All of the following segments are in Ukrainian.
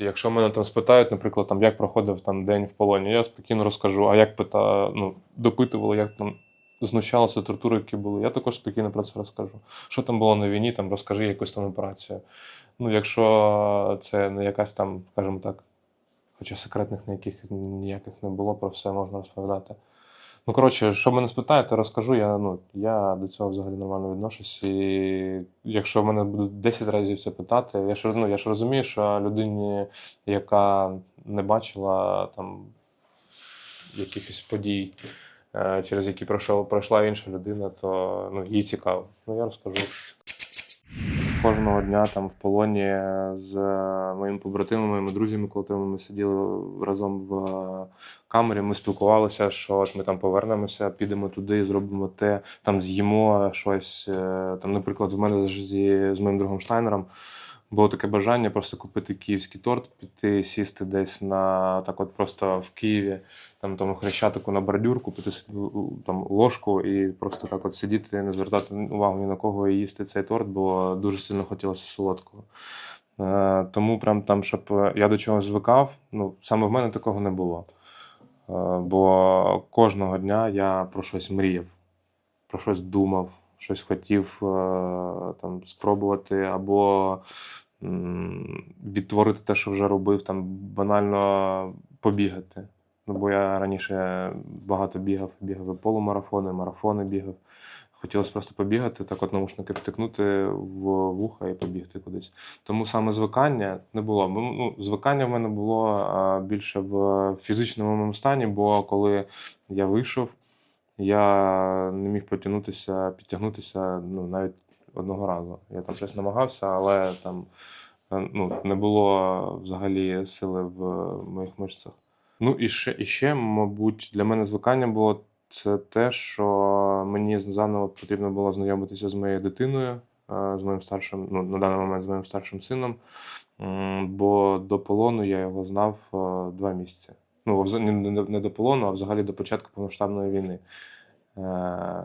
Якщо мене там спитають, наприклад, там, як проходив там день в полоні, я спокійно розкажу. А як пита, ну, допитували, як там знущалися, тортури, які були, я також спокійно про це розкажу. Що там було на війні, там розкажи якусь там операцію. Ну, якщо це не якась там, скажімо так, хоча секретних ніяких ніяких не було, про все можна розповідати. Ну, коротше, що мене спитаєте, розкажу. Я, ну, я до цього взагалі нормально відношусь. І якщо мене будуть 10 разів це питати, я ж, ну, я ж розумію, що людині, яка не бачила там якихось подій, е, через які пройшов, пройшла інша людина, то ну, їй цікаво. Ну, я розкажу. Кожного дня там в полоні з моїми побратимами, моїми друзями, коли ми сиділи разом в е, камері, ми спілкувалися, що от ми там повернемося, підемо туди, зробимо те, там з'їмо щось. Е, Там, наприклад, в мене з, з моїм другом Штайнером було таке бажання просто купити київський торт, піти сісти десь на так, от просто в Києві, там тому хрещатику на бордюр, купити там ложку і просто так от сидіти, не звертати увагу ні на кого і їсти цей торт, бо дуже сильно хотілося солодкого. Е, Тому прям там, щоб я до чогось звикав, ну саме в мене такого не було. Е, Бо кожного дня я про щось мріяв, про щось думав, щось хотів е, там спробувати або відтворити те, що вже робив, там банально побігати. Ну, бо я раніше багато бігав, бігав і полумарафони, марафони бігав. Хотілося просто побігати, так от наушники втикнути в вуха і побігти кудись. Тому саме звикання не було. Ну, звикання в мене було більше в фізичному моєму стані, бо коли я вийшов, я не міг потягнутися, підтягнутися ну, навіть одного разу. Я там щось намагався, але там е, ну, не було взагалі сили в моїх мишцях. Ну і ще, і ще, мабуть, для мене звикання було це те, що мені заново потрібно було знайомитися з моєю дитиною, е, з моїм старшим, ну, на даний момент з моїм старшим сином. Бо до полону я його знав е, два місяці. Ну, не, до полону, а взагалі до початку повноштабної війни. Е,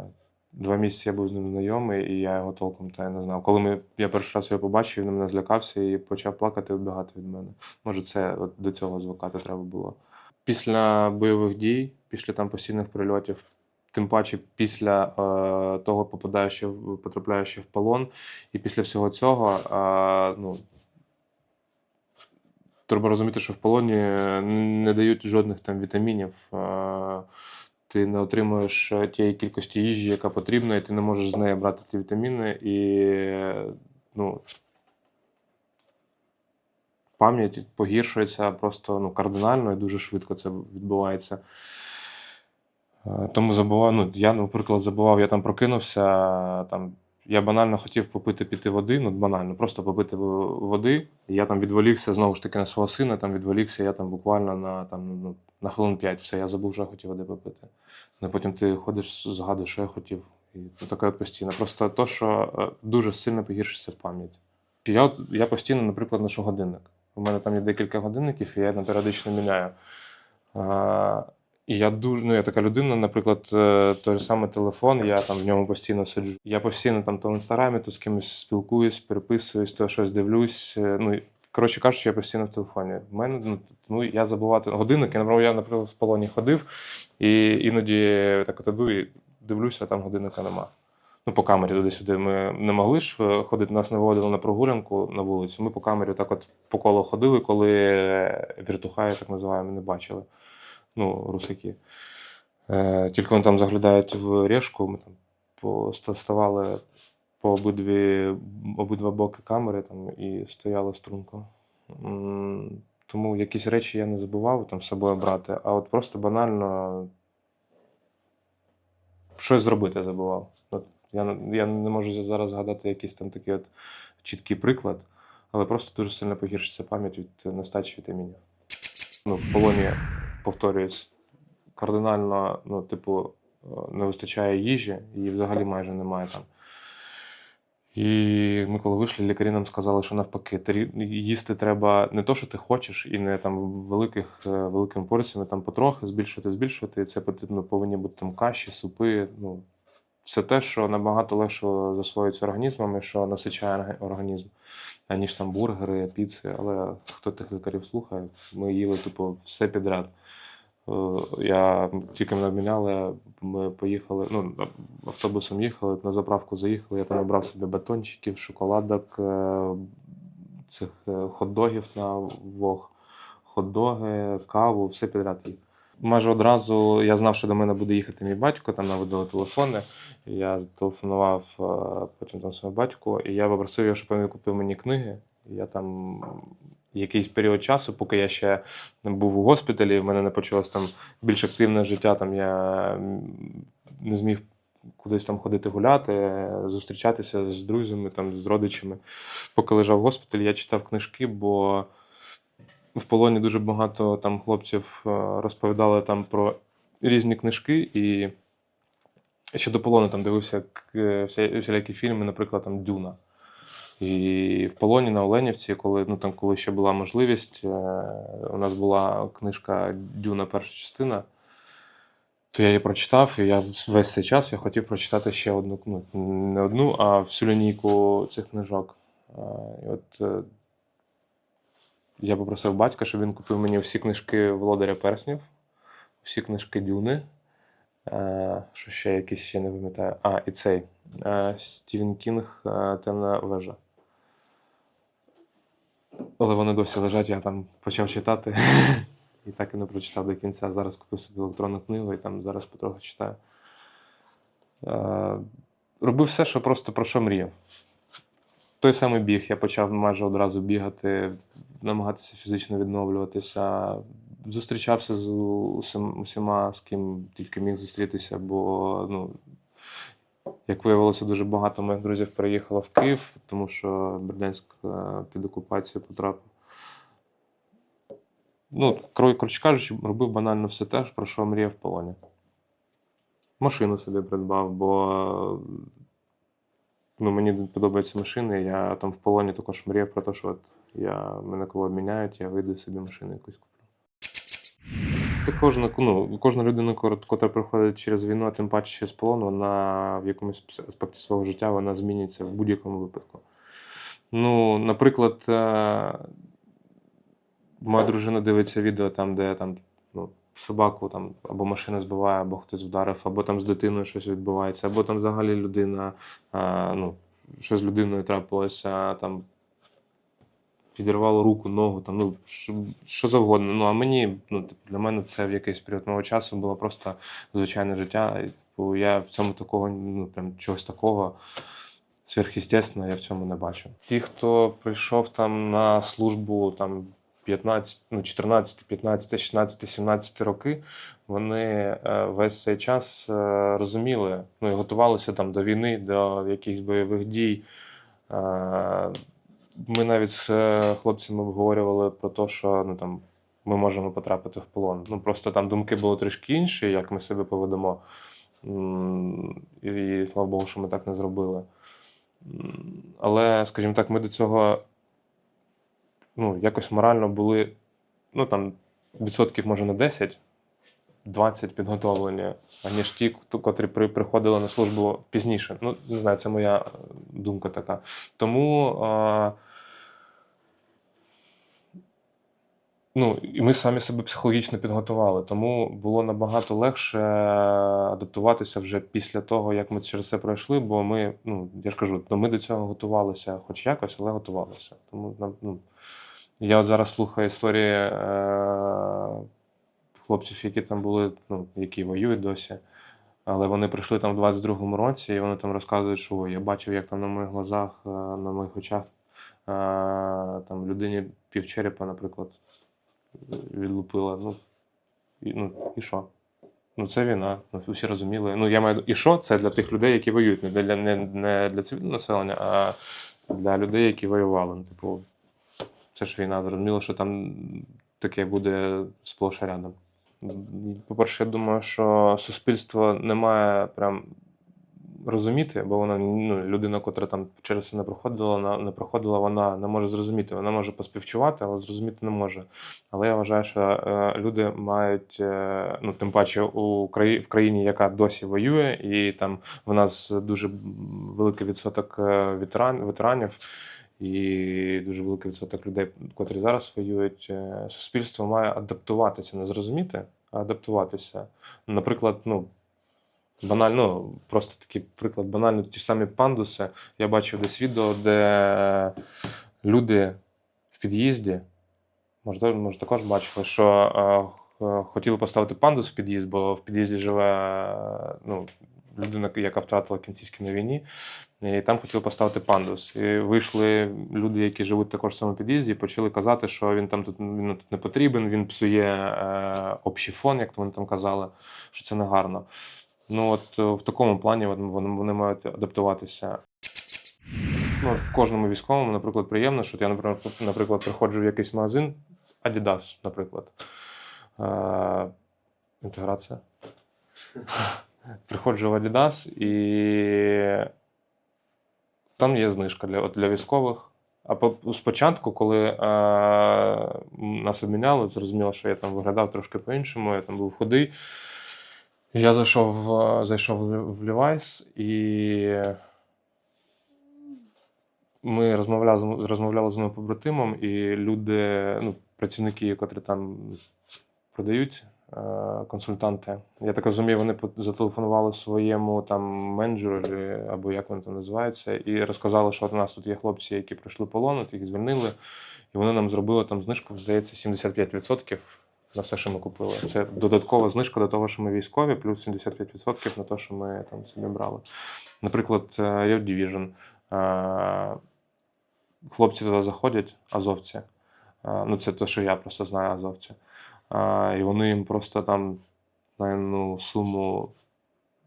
Два місяці я був з ним знайомий, і я його толком та не знав. Коли ми, я перший раз його побачив, він мене злякався і почав плакати і вбігати від мене. Може, це от до цього звикати треба було. Після бойових дій, після там постійних прильотів, тим паче після е, того, попадаючи, потрапляючи в полон, і після всього цього, е, ну, треба розуміти, що в полоні не дають жодних там вітамінів. Е, ти не отримуєш е, тієї кількості їжі, яка потрібна, і ти не можеш з неї брати ті вітаміни. І е, ну, пам'ять погіршується просто ну, кардинально і дуже швидко це відбувається. Е, Тому забував, ну, я, наприклад, забував, я там прокинувся, там, я банально хотів попити піти води, ну банально, просто попити води. Я там відволікся знову ж таки на свого сина, там відволікся, я там буквально на, там, ну, на хвилин 5, все, я забув, що я хотів води попити. Ну, потім ти ходиш, згадуєш, що я хотів. І це таке от постійно. Просто то, що е, дуже сильно погіршиться пам'ять. Я, от, я постійно, наприклад, ношу годинник. У мене там є декілька годинників, і я їх періодично міняю. А, і я дуже, ну я така людина, наприклад, е, той самий телефон, я там в ньому постійно сиджу. Я постійно там то в інстаграмі, то з кимось спілкуюсь, переписуюсь, то щось дивлюсь. е, Ну, коротше кажучи, я постійно в телефоні. В мене ну, ну я забувати годинник. Я, наприклад, я, наприклад, в полоні ходив, і іноді так от іду і дивлюся, а там годинника нема. Ну, по камері туди-сюди. Ми не могли ж е, ходити, нас не виводили на прогулянку на вулицю. Ми по камері так от по колу ходили, коли віртухаї, так називаємо, не бачили. Ну, русаки. Е, тільки вони там заглядають в решку, ми там ставали по обидві, обидва боки камери там, і стояли струнко. Тому якісь речі я не забував там з собою брати, а от просто банально щось зробити забував. От я, я не можу зараз згадати якийсь там такий от чіткий приклад, але просто дуже сильно погіршиться пам'ять від нестачі вітамінів. Ну, в полоні, повторююсь, кардинально, ну, типу, е, не вистачає їжі, її взагалі майже немає там. І ми, коли вийшли, лікарі нам сказали, що навпаки, їсти треба не то, що ти хочеш, і не там великих, е, великими порціями там потрохи збільшувати, збільшувати. І це потрібно повинні бути там каші, супи. Ну, все те, що набагато легше засвоюється організмом і що насичає організм. аніж там бургери, піци. Але хто тих лікарів слухає, ми їли типу все підряд. Е, Я тільки мене обміняли, ми поїхали, ну, автобусом їхали, на заправку заїхали, я там набрав собі батончиків, шоколадок, е, цих е, хот-догів на вог, хот-доги, каву, все підряд. Майже одразу я знав, що до мене буде їхати мій батько, там наводили телефони. Я зателефонував потім там своєму батьку, і я попросив його, щоб він купив мені книги. Я там якийсь період часу, поки я ще був у госпіталі, в мене не почалось там більш активне життя. Там я не зміг кудись там ходити гуляти, зустрічатися з друзями, там, з родичами. Поки лежав в госпіталі, я читав книжки, бо в полоні дуже багато там хлопців е, розповідали там про різні книжки, і ще до полону там дивився к- всілякі фільми, наприклад, там Дюна. І в полоні на Оленівці, коли, ну, там, коли ще була можливість, е, у нас була книжка Дюна перша частина, то я її прочитав, і я весь цей час я хотів прочитати ще одну, ну, не одну, а всю лінійку цих книжок. Е, І от е, я попросив батька, щоб він купив мені всі книжки Володаря Перснів, всі книжки Дюни. Що ще якісь ще не пам'ятаю. А, і цей. Стівен Кінг Темна вежа. Але вони досі лежать, я там почав читати. І так і не прочитав до кінця. Зараз купив собі електронну книгу і там зараз потроху читаю. Е, Робив все, що просто про що мріяв. Той самий біг. Я почав майже одразу бігати, намагатися фізично відновлюватися. Зустрічався з усім, усіма, з ким тільки міг зустрітися, бо, ну, як виявилося, дуже багато моїх друзів переїхало в Київ, тому що Бердянськ е, під окупацію потрапив. Ну, коротше кажучи, робив банально все те, про що мріяв в полоні. Машину собі придбав, бо ну, мені подобаються машини. Я там в полоні також мріяв про те, що от я, мене коли обміняють, я вийду собі машину якусь куплю. Це кожна, ну, кожна людина, котра приходить через війну, а тим паче ще з полону, вона в якомусь аспекті свого життя вона зміниться в будь-якому випадку. Ну, наприклад, е, моя дружина дивиться відео там, де там, ну, собаку там або машина збиває, або хтось вдарив, або там з дитиною щось відбувається, або там взагалі людина, ну, що з людиною трапилося, там підірвало руку, ногу, там, ну, що, що завгодно. Ну, а мені, ну, типу, для мене це в якийсь період мого часу було просто звичайне життя. І, типу, я в цьому такого, ну, прям чогось такого сверхъестественного я в цьому не бачу. Ті, хто прийшов там на службу там 15, ну, 14, 15, 16, 17 роки, вони е, весь цей час е, розуміли, ну і готувалися там до війни, до якихось бойових дій. Е, Ми навіть з е, хлопцями обговорювали про те, що ну, там, ми можемо потрапити в полон. Ну, просто там думки були трішки інші, як ми себе поведемо. І слава Богу, що ми так не зробили. Але, скажімо так, ми до цього ну, якось морально були, ну там відсотків може на 10, 20 підготовлені, аніж ті, котрі приходили на службу пізніше. Ну, не знаю, це моя е, думка така. Тому. Е, Ну, і ми самі себе психологічно підготували, тому було набагато легше адаптуватися вже після того, як ми через це пройшли, бо ми, ну, я ж кажу, то ми до цього готувалися хоч якось, але готувалися. Тому ну, я от зараз слухаю історії е- хлопців, які там були, ну, які воюють досі. Але вони прийшли там в 22-му році, і вони там розказують, що «Ой, я бачив, як там на моїх глазах, е, на моїх очах е, там людині півчерепа, наприклад, відлупила. Ну, і, ну, і що? Ну, це війна. Ну, всі розуміли. Ну, я маю і що? Це для тих людей, які воюють, не для, не, не для цивільного населення, а для людей, які воювали. Ну, типу, це ж війна. Зрозуміло, що там таке буде сплош рядом. По-перше, я думаю, що суспільство не має прям розуміти, бо вона ну, людина, котра там через це не проходила, не проходила, вона не може зрозуміти. Вона може поспівчувати, але зрозуміти не може. Але я вважаю, що е, люди мають, е, ну тим паче у краї, в країні, яка досі воює, і там в нас дуже великий відсоток е, ветеран, ветеранів. і дуже великий відсоток людей, котрі зараз воюють, е, суспільство має адаптуватися, не зрозуміти, а адаптуватися. Наприклад, ну. Банально, ну, просто такий приклад, банально ті самі пандуси. Я бачив десь відео, де люди в під'їзді, може, може також бачили, що е, хотіли поставити пандус в під'їзд, бо в під'їзді живе ну, людина, яка втратила кінцівки на війні, і там хотіли поставити пандус. І вийшли люди, які живуть також в цьому під'їзді, і почали казати, що він там тут, він тут не потрібен, він псує е, общий фон, як вони там казали, що це негарно. Ну от е, в такому плані вони, вони мають адаптуватися. Ну, кожному військовому, наприклад, приємно, що я, наприклад, приходжу в якийсь магазин, Adidas, наприклад. Е, інтеграція. Приходжу в Adidas і там є знижка для, для військових. А по- спочатку, коли е, нас обміняли, зрозуміло, що я там виглядав трошки по-іншому, я там був худий. Я зайшов, зайшов в Levi's і ми розмовляли, розмовляли з моїм побратимом, і люди, ну, працівники, котрі там продають, е, консультанти. Я так розумію, вони зателефонували своєму там менеджеру, або як вони там називаються, і розказали, що у нас тут є хлопці, які пройшли полон, от їх звільнили, і вони нам зробили там знижку, здається, 75% на все, що ми купили. Це додаткова знижка до того, що ми військові, плюс 75% на те, що ми там собі брали. Наприклад, е, Division. Е, Хлопці туди заходять, азовці. Е, Ну, це те, що я просто знаю азовці. І вони їм просто там на ну, суму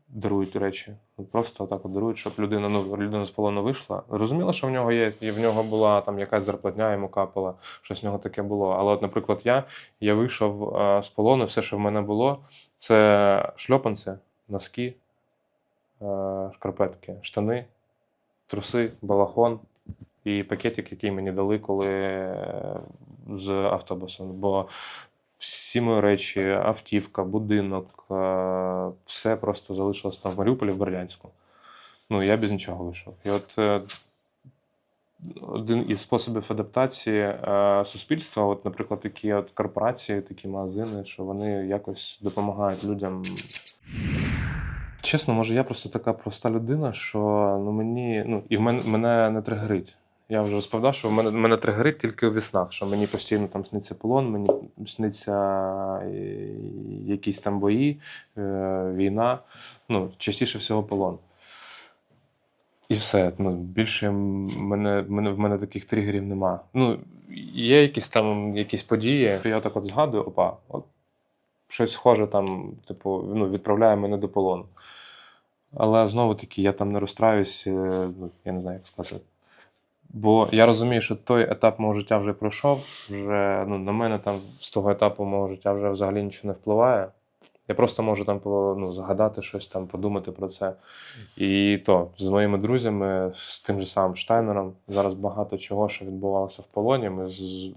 дарують речі. Просто отак от дарують, щоб людина, ну, людина з полону вийшла. Розуміло, що в нього є, і в нього була там якась зарплатня, йому капала, щось в нього таке було. Але, от, наприклад, я, я вийшов е, з полону, все, що в мене було, це шльопанці, носки, е, шкарпетки, штани, труси, балахон і пакетик, який мені дали, коли е, з автобусом. Бо всі мої речі, автівка, будинок, е, все просто залишилось там в Маріуполі, в Бердянську. Ну, я без нічого вийшов. І от е, один із способів адаптації е, суспільства, от, наприклад, такі от корпорації, такі магазини, що вони якось допомагають людям. Чесно, може, я просто така проста людина, що ну, мені, ну, і мене, мене не тригерить. Я вже розповідав, що мене, мене тригерить тільки у віснах, що мені постійно там сниться полон, мені сниться е, якісь там бої, е, війна. Ну, частіше всього полон. І все. Ну, більше мене, мене, в мене таких тригерів нема. Ну, є якісь там якісь події, я так от згадую, опа, от щось схоже там, типу, ну, відправляє мене до полону. Але знову таки, я там не розстраюсь, е, ну, я не знаю, як сказати. Бо я розумію, що той етап мого життя вже пройшов. Вже ну, на мене там з того етапу мого життя вже взагалі нічого не впливає. Я просто можу там ну, згадати щось там, подумати про це. І то з моїми друзями, з тим же самим Штайнером, зараз багато чого, що відбувалося в полоні. Ми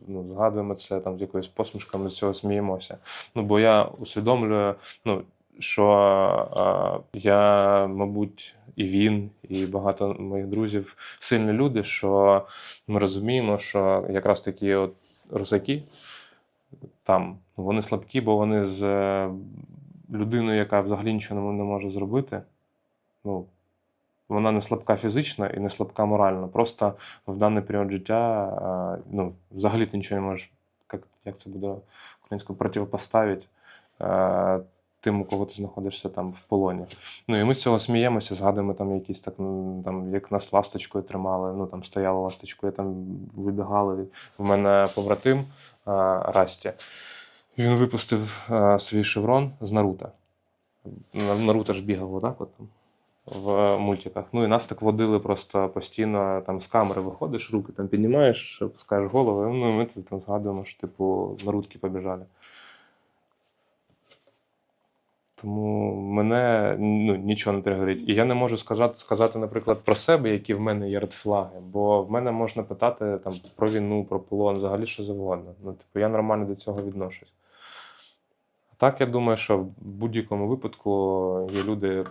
ну, згадуємо це там з якоюсь посмішками, з цього сміємося. Ну, бо я усвідомлюю, ну, що я, мабуть, і він, і багато моїх друзів сильні люди, що ми розуміємо, що якраз такі от русаки там ну, вони слабкі, бо вони з е, людиною, яка взагалі нічого не- може зробити. Ну, вона не слабка фізично і не слабка морально. Просто в даний період життя ну, взагалі ти нічого не можеш, як, як це буде українською, противопоставити тим, у кого ти знаходишся там в полоні. Ну і ми з цього сміємося, згадуємо там якісь так, ну, там, як нас ласточкою тримали, ну там стояли ласточкою, там вибігали. У мене побратим е, Расті. Він випустив е, свій шеврон з Наруто. На- Наруто ж бігав отак от там в мультиках. Ну і нас так водили просто постійно там з камери виходиш, руки там піднімаєш, опускаєш голову. Ну і ми там згадуємо, що типу нарудки побіжали. Тому мене ну, нічого не тригерить. І я не можу сказати, сказати, наприклад, про себе, які в мене є редфлаги, бо в мене можна питати там, про війну, про полон, взагалі що завгодно. Ну, типу, я нормально до цього відношусь. А так, я думаю, що в будь-якому випадку є люди,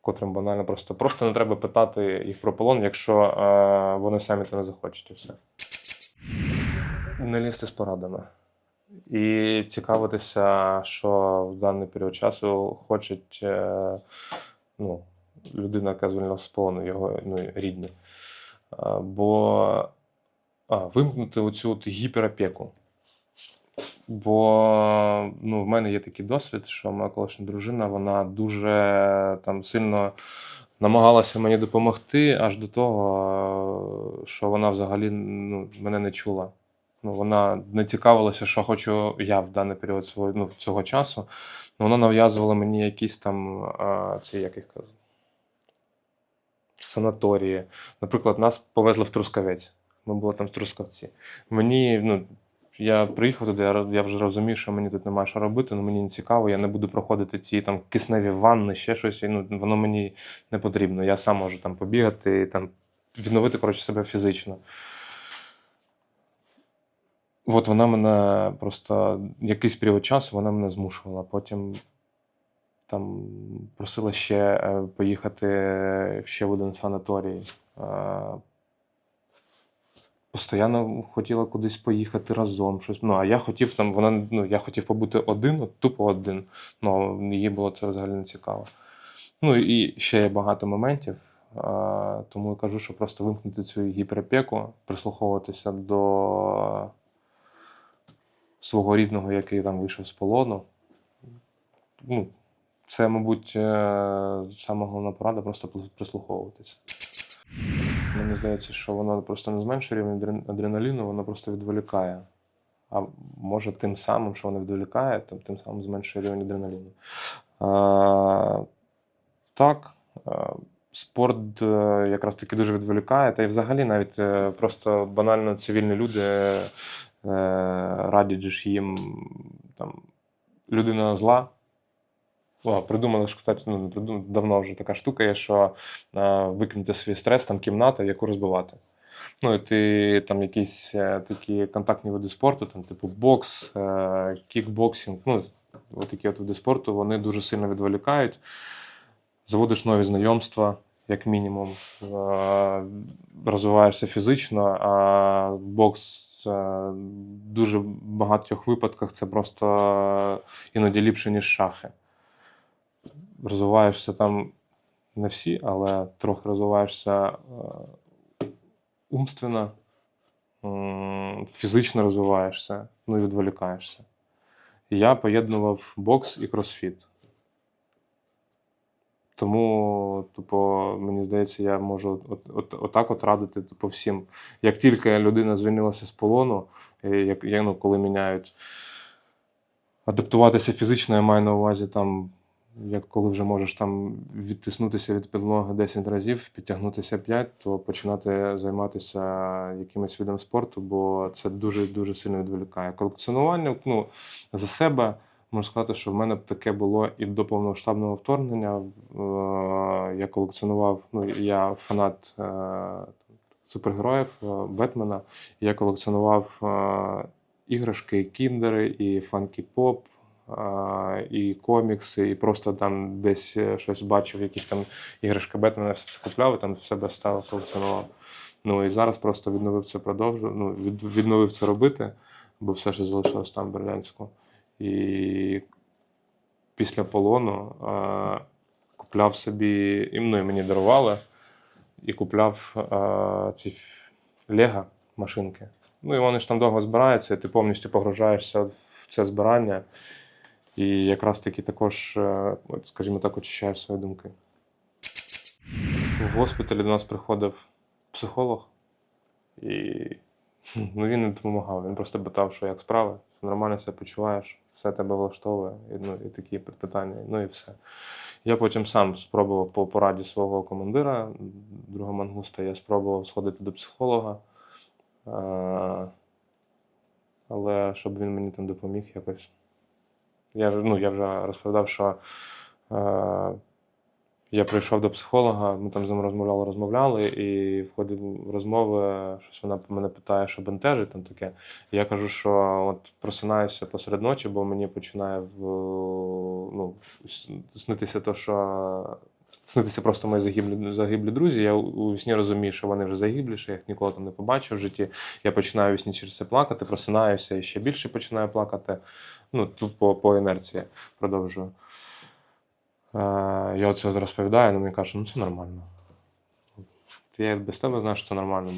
котрим банально просто, просто не треба питати їх про полон, якщо е, вони самі то не захочуть і все. Не лізти з порадами. І цікавитися, що в даний період часу хочуть е, ну, людина, яка звільнилася з полону, його ну, рідні. Бо а, вимкнути оцю от гіперопеку. Бо ну, в мене є такий досвід, що моя колишня дружина вона дуже там сильно намагалася мені допомогти аж до того, що вона взагалі ну, мене не чула. Ну, вона не цікавилася, що хочу я в даний період свого, ну, цього часу. Ну, вона нав'язувала мені якісь там а, ці, як їх казати, санаторії. Наприклад, нас повезли в Трускавець. Ми були там в Трускавці. Мені, ну, я приїхав туди, я, вже розумів, що мені тут немає що робити, ну мені не цікаво, я не буду проходити ті там кисневі ванни, ще щось. і, Ну, воно мені не потрібно. Я сам можу там побігати, там, відновити коротше, себе фізично. От вона мене просто якийсь період часу вона мене змушувала. Потім там просила ще е, поїхати ще в один санаторій. Е, Постоянно хотіла кудись поїхати разом. Щось. Ну, а я хотів там, вона, ну, я хотів побути один, от, тупо один. Ну, їй було це взагалі не цікаво. Ну і ще є багато моментів. Тому я кажу, що просто вимкнути цю гіперопеку, прислуховуватися до свого рідного, який там вийшов з полону. Ну, це, мабуть, е, сама головна порада просто прислуховуватися. Мені здається, що воно просто не зменшує рівень адреналіну, воно просто відволікає. А може тим самим, що воно відволікає, тим, тим самим зменшує рівень адреналіну. А, так, спорт е, якраз таки дуже відволікає. Та й взагалі навіть е, просто банально цивільні люди е, радять ж їм там, людина зла. О, придумали ж, кстати, ну, придумали, давно вже така штука є, що е, викинути свій стрес, там кімната, яку розбивати. Ну, і ти там якісь е, такі контактні види спорту, там, типу бокс, е, кікбоксинг, ну, от такі от види спорту, вони дуже сильно відволікають. Заводиш нові знайомства, як мінімум, е, розвиваєшся фізично, а бокс е, в дуже багатьох випадках це просто іноді ліпше, ніж шахи розвиваєшся там не всі, але трохи розвиваєшся е, умственно, фізично розвиваєшся, ну і відволікаєшся. Я поєднував бокс і кросфіт. Тому, типу, мені здається, я можу от, от, отак от радити типу, всім. Як тільки людина звільнилася з полону, як, ну, коли міняють адаптуватися фізично, я маю на увазі там як коли вже можеш там відтиснутися від підлоги 10 разів, підтягнутися 5, то починати займатися якимось видом спорту, бо це дуже дуже сильно відволікає. Колекціонування ну, за себе можу сказати, що в мене таке було і до повномасштабного вторгнення. Е, Я колекціонував, ну я фанат е, супергероїв е, Бетмена. Я колекціонував іграшки, кіндери, і фанкі поп, і комікси, і просто там десь щось бачив, якісь там іграшки Бетмена, все це купляв, і там в себе ставив, колекціонував. Ну і зараз просто відновив це продовжу, ну, від, відновив це робити, бо все ще залишилось там в Бердянську. І після полону а, купляв собі, і і мені дарували, і купляв а, ці Лего машинки. Ну і вони ж там довго збираються, і ти повністю погружаєшся в це збирання. І якраз таки також, е, скажімо так, очищаєш свої думки. В госпіталі до нас приходив психолог, і ну, він не допомагав. Він просто питав, що як справи, нормально себе почуваєш, все тебе влаштовує, і, ну, і такі питання, ну і все. Я потім сам спробував по пораді свого командира, друга мангуста, я спробував сходити до психолога. Е, Але щоб він мені там допоміг якось. Я, ну, я вже розповідав, що е, я прийшов до психолога, ми там з ним розмовляли, розмовляли, і в ході розмови щось вона мене питає, що бентежить там таке. І я кажу, що от просинаюся посеред ночі, бо мені починає в, ну, снитися те, що снитися просто мої загиблі, загиблі друзі. Я у вісні розумію, що вони вже загиблі, що я їх ніколи там не побачив в житті. Я починаю у вісні через це плакати, просинаюся і ще більше починаю плакати. Ну, тупо по інерції продовжую. Я оце розповідаю, вони мені кажуть, ну це нормально. Я без тебе знаю, що це нормально.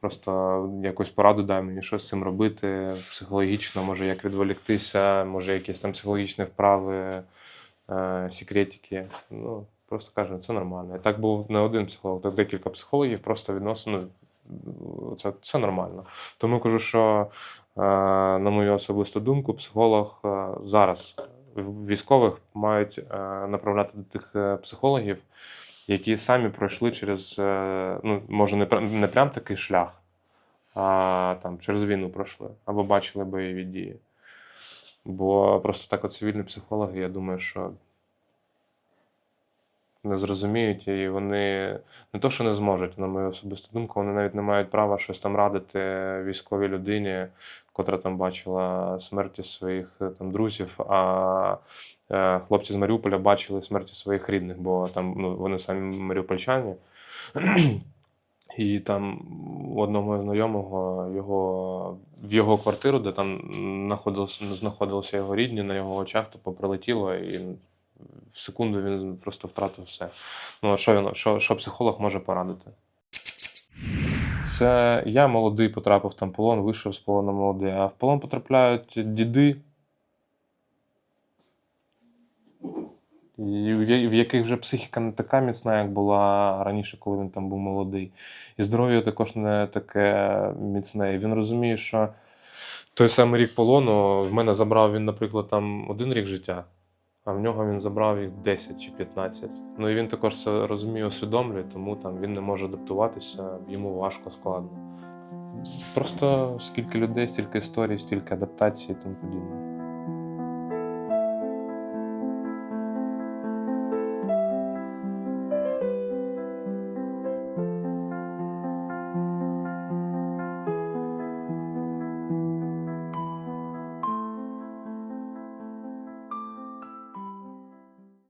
Просто якусь пораду дай мені, що з цим робити психологічно, може як відволіктися, може якісь там психологічні вправи, е, секретики. Ну, просто кажу, це нормально. І так був не один психолог, так декілька психологів, просто відносно, ну, це, це нормально. Тому кажу, що, е, на мою особисту думку, психолог е, зараз військових мають е, направляти до тих е, психологів, які самі пройшли через, е, ну, може, не, не прям такий шлях, а там через війну пройшли, або бачили бойові дії. Бо просто так от цивільні психологи, я думаю, що не зрозуміють, і вони не то, що не зможуть, на мою особисту думку, вони навіть не мають права щось там радити військовій людині, котра там бачила смерті своїх е, там друзів, а е, хлопці з Маріуполя бачили смерті своїх рідних, бо там ну, вони самі маріупольчані. І там у одного знайомого його в його квартиру, де там знаходилися, його рідні, на його очах тупо прилетіло, і в секунду він просто втратив все. Ну, а що він, що, що психолог може порадити? Це я молодий потрапив там в полон, вийшов з полону молодий, а в полон потрапляють діди, в яких вже психіка не така міцна, як була раніше, коли він там був молодий. І здоров'я також не таке міцне. І він розуміє, що той самий рік полону в мене забрав він, наприклад, там один рік життя, а в нього він забрав їх 10 чи 15. Ну і він також це розуміє, усвідомлює, тому там він не може адаптуватися, йому важко, складно. Просто скільки людей, стільки історій, стільки адаптацій і тому подібне.